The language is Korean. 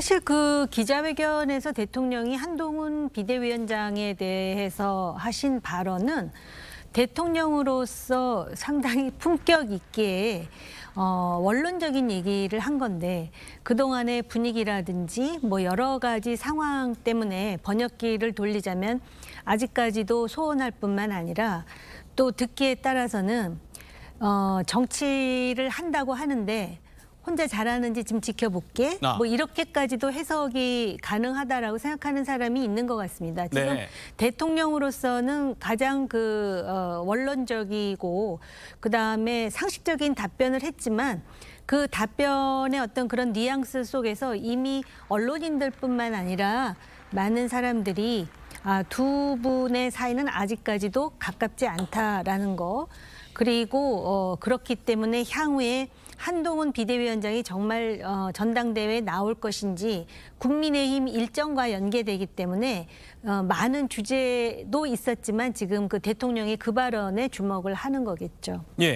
사실 그 기자회견에서 대통령이 한동훈 비대위원장에 대해서 하신 발언은 대통령으로서 상당히 품격 있게 어, 원론적인 얘기를 한 건데 그동안의 분위기라든지 뭐 여러 가지 상황 때문에 번역기를 돌리자면 아직까지도 소원할 뿐만 아니라 또 듣기에 따라서는 어, 정치를 한다고 하는데 혼자 잘하는지 좀 지켜볼게. 아. 뭐 이렇게까지도 해석이 가능하다라고 생각하는 사람이 있는 것 같습니다. 지금 네. 대통령으로서는 가장 그 어, 원론적이고 그 다음에 상식적인 답변을 했지만 그 답변의 어떤 그런 뉘앙스 속에서 이미 언론인들뿐만 아니라 많은 사람들이 아, 두 분의 사이는 아직까지도 가깝지 않다라는 거 그리고 어, 그렇기 때문에 향후에 한동훈 비대위원장이 정말 어, 전당대회에 나올 것인지 국민의힘 일정과 연계되기 때문에 어, 많은 주제도 있었지만 지금 그 대통령이 그 발언에 주목을 하는 거겠죠. 예.